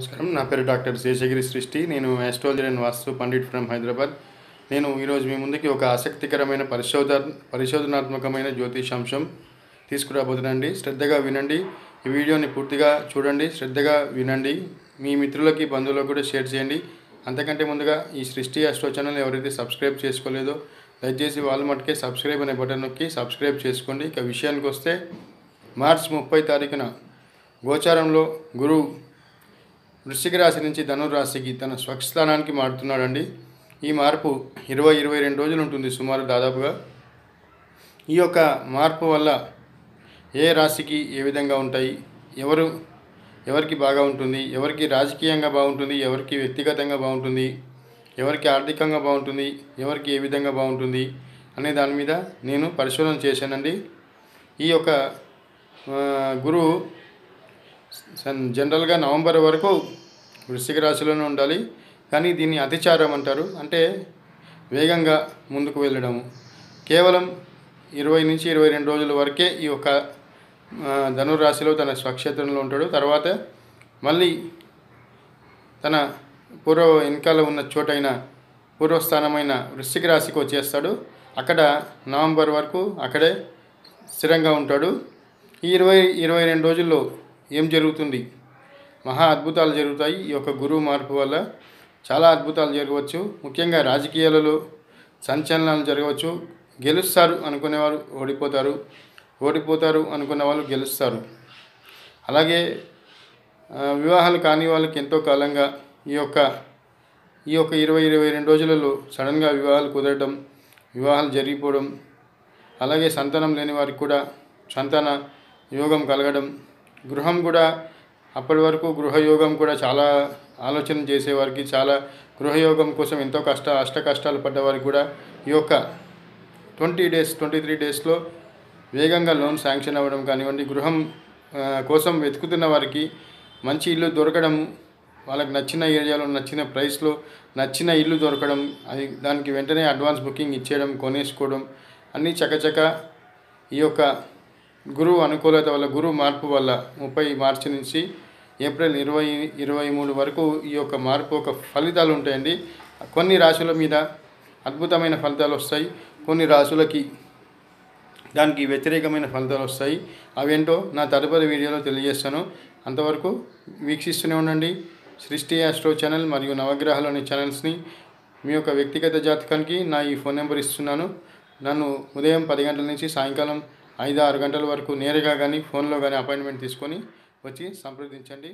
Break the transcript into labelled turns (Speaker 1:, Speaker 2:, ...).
Speaker 1: నమస్కారం. నా పేరు డాక్టర్ శేషగిరి సృష్టి. నేను astrology and vastu pandit from Hyderabad. నేను ఈరోజు మీ ముందుకి ఒక ఆసక్తికరమైన పరిశోధ పరిశోధనాత్మకమైన జ్యోతిషాంశం తీసుకురాబోతున్నాండి శ్రద్ధగా వినండి. ఈ వీడియోని పూర్తిగా చూడండి. శ్రద్ధగా వినండి. మీ మిత్రులకి బంధువులకు కూడా షేర్ చేయండి. అంతకంటే ముందుగా ఈ సృష్టి ఆస్ట్రో ఛానల్ ఎవరైతే సబ్స్క్రైబ్ చేసుకోలేదో దయచేసి వాళ్ళ మటుకే సబ్స్క్రైబ్ అనే బటన్ నొక్కి సబ్స్క్రైబ్ చేసుకోండి. ఇక విషయానికి వస్తే మార్చ్ ముప్పై తారీఖున గోచారంలో గురువు వృశ్చిక రాశి నుంచి ధనుర్రాశికి తన స్వస్థానానికి మారుతున్నాడండి. ఈ మార్పు ఇరవై ఇరవై రెండు రోజులు ఉంటుంది సుమారు దాదాపుగా. ఈ యొక్క మార్పు వల్ల ఏ రాశికి ఏ విధంగా ఉంటాయి? ఎవరు ఎవరికి బాగా ఉంటుంది? ఎవరికి రాజకీయంగా బాగుంటుంది? ఎవరికి వ్యక్తిగతంగా బాగుంటుంది? ఎవరికి ఆర్థికంగా బాగుంటుంది? ఎవరికి ఏ విధంగా బాగుంటుంది? అనే దాని మీద నేను పరిశోధన చేశానండి. ఈ యొక్క గురువు జనరల్గా నవంబర్ వరకు వృశ్చిక రాశిలోనే ఉండాలి. కానీ దీన్ని అతిచారం అంటారు. అంటే వేగంగా ముందుకు వెళ్ళడము. కేవలం ఇరవై నుంచి ఇరవై రెండు రోజుల వరకే ఈ యొక్క ధనురాశిలో తన స్వక్షేత్రంలో ఉంటాడు. తర్వాత మళ్ళీ తన పూర్వ వెనకాల ఉన్న చోటైన పూర్వస్థానమైన వృశ్చిక రాశికి వచ్చేస్తాడు. అక్కడ నవంబర్ వరకు అక్కడే స్థిరంగా ఉంటాడు. ఈ ఇరవై ఇరవై రెండు రోజుల్లో ఏం జరుగుతుంది? మహా అద్భుతాలు జరుగుతాయి. ఈ యొక్క గురువు మార్పు వల్ల చాలా అద్భుతాలు జరగవచ్చు. ముఖ్యంగా రాజకీయాలలో సంచలనాలు జరగవచ్చు. గెలుస్తారు అనుకునేవారు ఓడిపోతారు. ఓడిపోతారు అనుకున్న వాళ్ళు గెలుస్తారు. అలాగే వివాహాలు కాని వాళ్ళకి ఎంతో కాలంగా ఈ యొక్క ఈ యొక్క ఇరవై ఇరవై రెండు రోజులలో సడన్గా వివాహాలు కుదరడం వివాహాలు జరిగిపోవడం అలాగే సంతానం లేని వారికి కూడా సంతాన యోగం కలగడం గృహం కూడా అప్పటి వరకు గృహయోగం కూడా చాలా ఆలోచన చేసేవారికి చాలా గృహయోగం కోసం ఎంతో కష్ట అష్ట కష్టాలు పడ్డవారికి కూడా ఈ యొక్క ట్వంటీ డేస్ ట్వంటీ త్రీ డేస్లో వేగంగా లోన్ శాంక్షన్ అవ్వడం కానివ్వండి గృహం కోసం వెతుకుతున్న వారికి మంచి ఇల్లు దొరకడం వాళ్ళకి నచ్చిన ఏరియాలో నచ్చిన ప్రైస్లో నచ్చిన ఇల్లు దొరకడం అది దానికి వెంటనే అడ్వాన్స్ బుకింగ్ ఇచ్చేయడం కొనేసుకోవడం అన్నీ చకచక ఈ యొక్క గురువు అనుకూలత వల్ల గురువు మార్పు వల్ల ముప్పై మార్చి నుంచి ఏప్రిల్ ఇరవై ఇరవై మూడు వరకు ఈ యొక్క మార్పు ఒక ఫలితాలు ఉంటాయండి. కొన్ని రాశుల మీద అద్భుతమైన ఫలితాలు వస్తాయి. కొన్ని రాశులకి దానికి వ్యతిరేకమైన ఫలితాలు వస్తాయి. అవేంటో నా తదుపరి వీడియోలో తెలియజేస్తాను. అంతవరకు వీక్షిస్తూనే ఉండండి. సృష్టి ఆస్ట్రో ఛానల్ మరియు నవగ్రహాలోని ఛానల్స్ని మీ యొక్క వ్యక్తిగత జాతకానికి నా ఈ ఫోన్ నెంబర్ ఇస్తున్నాను. నన్ను ఉదయం పది గంటల నుంచి సాయంకాలం ఐదు ఆరు గంటల వరకు నేరుగా కానీ ఫోన్లో కానీ అపాయింట్మెంట్ తీసుకొని వచ్చి సంప్రదించండి.